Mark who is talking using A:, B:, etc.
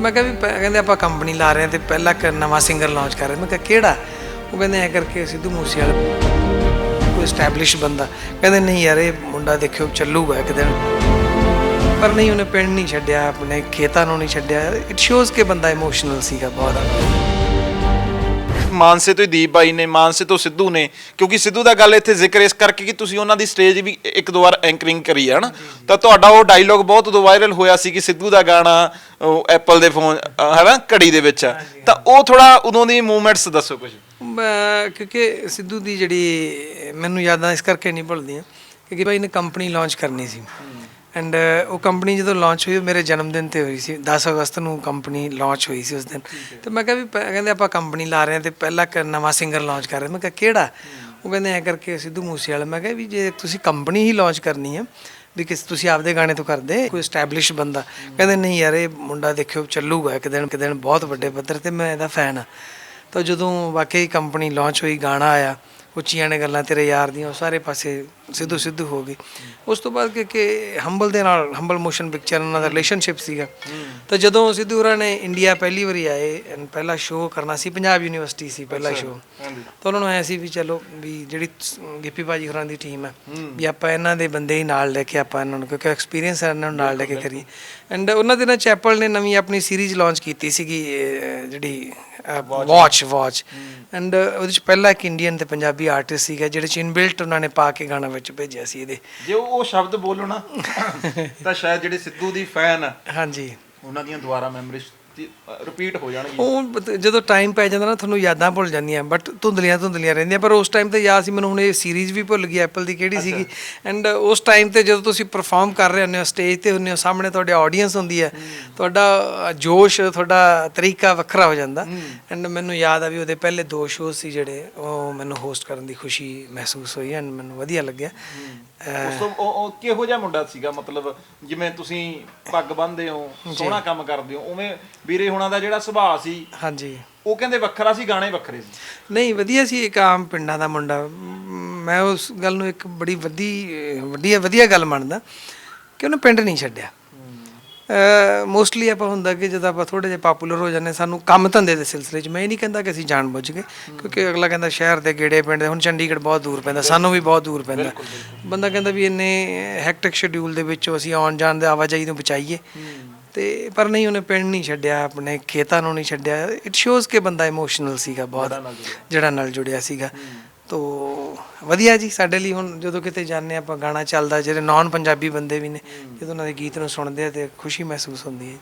A: ਮੈਂ ਕਿਹਾ ਵੀ ਪ- ਕਹਿੰਦੇ ਆਪਾਂ ਕੰਪਨੀ ਲਾ ਰਹੇ ਹਾਂ ਤੇ ਪਹਿਲਾ ਇੱਕ ਨਵਾਂ ਸਿੰਗਰ ਲਾਂਚ ਕਰ ਰਹੇ ਮੈਂ ਕਿਹਾ, ਕਿਹੜਾ? ਉਹ ਕਹਿੰਦੇ, ਐ ਕਰਕੇ ਸਿੱਧੂ ਮੂਸੇਵਾਲਾ ਕੋਈ ਸਟੈਬਲਿਸ਼ ਬੰਦਾ। ਕਹਿੰਦੇ, ਨਹੀਂ ਯਾਰ, ਇਹ ਮੁੰਡਾ ਦੇਖਿਓ, ਚੱਲੂਗਾ ਇੱਕ ਦਿਨ। ਪਰ ਨਹੀਂ, ਉਹਨੇ ਪਿੰਡ ਨਹੀਂ ਛੱਡਿਆ, ਆਪਣੇ ਖੇਤਾਂ ਨੂੰ ਨਹੀਂ ਛੱਡਿਆ। ਇਟ ਸ਼ੋਜ਼ ਕਿ ਬੰਦਾ ਇਮੋਸ਼ਨਲ ਸੀਗਾ ਬਹੁਤ।
B: ਮਾਨਸੇ ਤੋਂ ਹੀ ਦੀਪ ਬਾਈ ਨੇ ਮਾਨਸੇ ਤੋਂ ਸਿੱਧੂ ਨੇ ਕਿਉਂਕਿ ਸਿੱਧੂ ਦਾ ਗੱਲ ਇੱਥੇ ਜ਼ਿਕਰ ਇਸ ਕਰਕੇ ਕਿ ਤੁਸੀਂ ਉਹਨਾਂ ਦੀ ਸਟੇਜ ਵੀ ਇੱਕ ਦੋ ਵਾਰ ਐਂਕਰਿੰਗ ਕਰੀ ਹੈ ਨਾ ਤਾਂ ਤੁਹਾਡਾ ਉਹ ਡਾਇਲੋਗ ਬਹੁਤ ਉਦੋਂ ਵਾਇਰਲ ਹੋਇਆ ਸੀ ਕਿ ਸਿੱਧੂ ਦਾ ਗਾਣਾ ਐਪਲ ਦੇ ਫੋਨ ਹੈਨਾ ਘੜੀ ਦੇ ਵਿੱਚ। ਤਾਂ ਉਹ ਥੋੜਾ ਉਦੋਂ ਦੀ ਮੂਵਮੈਂਟਸ ਦੱਸੋ ਕੁਝ।
A: ਕਿਉਂਕਿ ਸਿੱਧੂ ਦੀ ਜਿਹੜੀ ਮੈਨੂੰ ਯਾਦਾਂ ਇਸ ਕਰਕੇ ਨਹੀਂ ਭੁੱਲਦੀਆਂ ਕਿਉਂਕਿ ਭਾਈ ਨੇ ਕੰਪਨੀ ਲਾਂਚ ਕਰਨੀ ਸੀ। ਐਂਡ ਉਹ ਕੰਪਨੀ ਜਦੋਂ ਲਾਂਚ ਹੋਈ ਮੇਰੇ ਜਨਮ ਦਿਨ ਤੇ ਹੋਈ ਸੀ। 10 ਅਗਸਤ ਨੂੰ ਕੰਪਨੀ ਲਾਂਚ ਹੋਈ ਸੀ ਉਸ ਦਿਨ। ਤੇ ਮੈਂ ਕਿਹਾ ਵੀ ਕਹਿੰਦੇ ਆਪਾਂ ਕੰਪਨੀ ਲਾ ਰਹੇ ਹਾਂ ਤੇ ਪਹਿਲਾ ਨਵਾਂ ਸਿੰਗਰ ਲਾਂਚ ਕਰ ਰਹੇ ਮੈਂ ਕਿਹਾ ਕਿਹੜਾ? ਉਹ ਕਹਿੰਦੇ ਐ ਕਰਕੇ ਸਿੱਧੂ ਮੂਸੇ ਵਾਲਾ ਮੈਂ ਕਿਹਾ ਵੀ ਜੇ ਤੁਸੀਂ ਕੰਪਨੀ ਹੀ ਲਾਂਚ ਕਰਨੀ ਹੈ ਵੀ ਕਿਸ ਤੁਸੀਂ ਆਪਦੇ ਗਾਣੇ ਤੋਂ ਕਰਦੇ ਕੋਈ ਸਟੈਬਲਿਸ਼ ਬੰਦਾ। ਕਹਿੰਦੇ ਨਹੀਂ ਯਾਰ ਇਹ ਮੁੰਡਾ ਦੇਖਿਓ ਚੱਲੂਗਾ ਇੱਕ ਦਿਨ ਇੱਕ ਦਿਨ ਬਹੁਤ ਵੱਡੇ ਪੱਧਰ ਤੇ ਮੈਂ ਇਹਦਾ ਫੈਨ ਆ ਤਾਂ ਜਦੋਂ ਵਾਕਈ ਕੰਪਨੀ ਲਾਂਚ ਹੋਈ ਗਾਣਾ ਆਇਆ ਉੱਚੀਆਂ ਨੇ ਗੱਲਾਂ ਤੇਰੇ ਯਾਰ ਦੀਆਂ, ਉਹ ਸਾਰੇ ਪਾਸੇ ਸਿੱਧੂ ਸਿੱਧੂ ਹੋ ਗਈ ਉਸ ਤੋਂ ਬਾਅਦ ਕਿ ਕਿ ਹੰਬਲ ਦੇ ਨਾਲ ਹੰਬਲ ਮੋਸ਼ਨ ਪਿਕਚਰ ਉਹਨਾਂ ਦਾ ਰਿਲੇਸ਼ਨਸ਼ਿਪ ਸੀਗਾ। ਤਾਂ ਜਦੋਂ ਸਿੱਧੂ ਹੋਰਾਂ ਨੇ ਇੰਡੀਆ ਪਹਿਲੀ ਵਾਰੀ ਆਏ and ਪਹਿਲਾ ਸ਼ੋਅ ਕਰਨਾ ਸੀ ਪੰਜਾਬ ਯੂਨੀਵਰਸਿਟੀ ਸੀ ਪਹਿਲਾ ਸ਼ੋਅ ਤਾਂ ਉਹਨਾਂ ਨੂੰ ਐ ਸੀ ਵੀ ਚਲੋ ਵੀ ਜਿਹੜੀ ਗਿੱਪੀ ਬਾਜੀ ਹੋਰਾਂ ਦੀ ਟੀਮ ਹੈ ਵੀ ਆਪਾਂ ਇਹਨਾਂ ਦੇ ਬੰਦੇ ਹੀ ਨਾਲ ਲੈ ਕੇ ਆਪਾਂ ਇਹਨਾਂ ਨੂੰ ਕਿਉਂਕਿ ਐਕਸਪੀਰੀਅੰਸ ਹੈ ਇਹਨਾਂ ਨੂੰ ਨਾਲ ਲੈ ਕੇ ਕਰੀਏ। ਐਂਡ ਉਹਨਾਂ ਦਿਨਾਂ ਚ ਐਪਲ ਨੇ ਨਵੀਂ ਆਪਣੀ ਸੀਰੀਜ਼ ਲਾਂਚ ਕੀਤੀ ਸੀਗੀ ਅਹ, ਜਿਹੜੀ ਵਾਚ ਵਾਚ ਐਂਡ ਉਹਦੇ ਚ ਪਹਿਲਾ ਇੱਕ ਇੰਡੀਅਨ ਤੇ ਪੰਜਾਬੀ ਆਰਟਿਸਟ ਸੀਗਾ ਜਿਹੜੇ ਚ ਇਨਬਿਲਟ ਉਹਨਾਂ ਨੇ ਪਾ ਕੇ ਗਾਣਾ ਵਿੱਚ ਭੇਜਿਆ ਸੀ ਇਹਦੇ।
B: ਜੇ ਉਹ ਉਹ ਸ਼ਬਦ ਬੋਲੋ ਨਾ ਤਾਂ ਸ਼ਾਇਦ ਜਿਹੜੇ ਸਿੱਧੂ ਦੀ ਫੈਨ ਆ
A: ਹਾਂਜੀ।
B: ਉਹਨਾਂ ਦੀਆਂ ਦੁਬਾਰਾ ਮੈਮਰੀਜ਼ ਰਿਪੀਟ ਹੋ ਜਾਣਗੀਆਂ।
A: ਉਹ ਜਦੋਂ ਟਾਈਮ ਪੈ ਜਾਂਦਾ ਨਾ ਤੁਹਾਨੂੰ ਯਾਦਾਂ ਭੁੱਲ ਜਾਂਦੀਆਂ ਬਟ ਧੁੰਦਲੀਆਂ ਧੁੰਦਲੀਆਂ ਰਹਿੰਦੀਆਂ। ਪਰ ਉਸ ਟਾਈਮ ਤੇ ਯਾਦ ਸੀ ਮੈਨੂੰ ਹੁਣ ਇਹ ਸੀਰੀਜ਼ ਵੀ ਭੁੱਲ ਗਈ ਐਪਲ ਦੀ ਕਿਹੜੀ ਸੀਗੀ। ਐਂਡ ਉਸ ਟਾਈਮ ਤੇ ਜਦੋਂ ਤੁਸੀਂ ਪਰਫਾਰਮ ਕਰ ਰਹੇ ਹੁੰਦੇ ਹੋ ਸਟੇਜ ਤੇ ਹੁੰਦੇ ਹੋ ਸਾਹਮਣੇ ਤੁਹਾਡੇ ਆਡੀਅנס ਹੁੰਦੀ ਹੈ ਤੁਹਾਡਾ ਜੋਸ਼ ਤੁਹਾਡਾ ਤਰੀਕਾ ਵੱਖਰਾ ਹੋ ਜਾਂਦਾ। ਐਂਡ ਮੈਨੂੰ ਯਾਦ ਆ ਵੀ ਉਹਦੇ ਪਹਿਲੇ ਦੋ ਸ਼ੋਅ ਸੀ ਜਿਹੜੇ ਉਹ ਮੈਨੂੰ ਹੋਸਟ ਕਰਨ ਦੀ ਖੁਸ਼ੀ ਮਹਿਸੂਸ ਹੋਈ ਐਂਡ ਮੈਨੂੰ ਵਧੀਆ ਲੱਗਿਆ।
B: ਉਸ ਤੋਂ ਉਹ ਉਹ ਕਿਹੋ ਜਿਹਾ ਮੁੰਡਾ ਸੀਗਾ ਮਤਲਬ ਜਿਵੇਂ ਤੁਸੀਂ ਪੱਗ ਬੰਨਦੇ ਹੋ ਸੋਹਣਾ ਕੰਮ ਕਰਦੇ ਹੋ ਉਵੇਂ ਵੀਰੇ ਹੁਣਾਂ ਦਾ ਜਿਹੜਾ ਸੁਭਾਅ ਸੀ
A: ਹਾਂਜੀ।
B: ਉਹ ਕਹਿੰਦੇ ਵੱਖਰਾ ਸੀ ਗਾਣੇ ਵੱਖਰੇ ਸੀ।
A: ਨਹੀਂ ਵਧੀਆ ਸੀ ਇੱਕ ਆਮ ਪਿੰਡਾਂ ਦਾ ਮੁੰਡਾ। ਮ, ਉਸ ਗੱਲ ਨੂੰ ਇੱਕ ਬੜੀ ਵੱਡੀ ਵੱਡੀ ਵਧੀਆ ਗੱਲ ਮੰਨਦਾ ਕਿ ਉਹਨੇ ਪਿੰਡ ਨਹੀਂ ਛੱਡਿਆ। ਮੋਸਟਲੀ ਆਪਾਂ ਹੁੰਦਾ ਕਿ ਜਦੋਂ ਆਪਾਂ ਥੋੜੇ ਜਿਹਾ ਪਪੂਲਰ ਹੋ ਜਾਂਦੇ ਸਾਨੂੰ ਕੰਮ ਧੰਦੇ ਦੇ ਸਿਲਸਿਲੇ 'ਚ ਮੈਂ ਇਹ ਨਹੀਂ ਕਹਿੰਦਾ ਕਿ ਅਸੀਂ ਜਾਣ ਬੁੱਝ ਕੇ ਕਿਉਂਕਿ ਅਗਲਾ ਕਹਿੰਦਾ ਸ਼ਹਿਰ ਦੇ ਗੇੜੇ ਪਿੰਡ ਦੇ ਹੁਣ ਚੰਡੀਗੜ੍ਹ ਬਹੁਤ ਦੂਰ ਪੈਂਦਾ ਸਾਨੂੰ ਵੀ ਬਹੁਤ ਦੂਰ ਪੈਂਦਾ। ਬੰਦਾ ਕਹਿੰਦਾ ਵੀ ਇੰਨੇ ਹੈਕਟਿਕ ਸ਼ਡਿਊਲ ਦੇ ਵਿੱਚੋਂ ਅਸੀਂ ਆਉਣ ਜਾਣ ਦੇ ਆਵਾਜਾਈ ਨੂੰ ਬਚਾਈਏ। ਤੇ ਪਰ ਨਹੀਂ ਉਹਨੇ ਪਿੰਡ ਨਹੀਂ ਛੱਡਿਆ ਆਪਣੇ ਖੇਤਾਂ ਨੂੰ ਨਹੀਂ ਛੱਡਿਆ। ਇਟ ਸ਼ੋਜ਼ ਕਿ ਬੰਦਾ ਇਮੋਸ਼ਨਲ ਸੀਗਾ ਬਹੁਤ ਜਿਹੜਾ ਨਾਲ ਜੁੜਿਆ ਸੀਗਾ। ਤੋ ਵਧੀਆ ਜੀ, ਸਾਡੇ ਲਈ ਹੁਣ ਜਦੋਂ ਕਿਤੇ ਜਾਂਦੇ ਹਾਂ ਆਪਾਂ ਗਾਣਾ ਚੱਲਦਾ, ਜਿਹੜੇ ਨਾਨ ਪੰਜਾਬੀ ਬੰਦੇ ਵੀ ਨੇ, ਜਦੋਂ ਉਹਨਾਂ ਦੇ ਗੀਤ ਨੂੰ ਸੁਣਦੇ ਆ ਤੇ ਖੁਸ਼ੀ ਮਹਿਸੂਸ ਹੁੰਦੀ ਹੈ।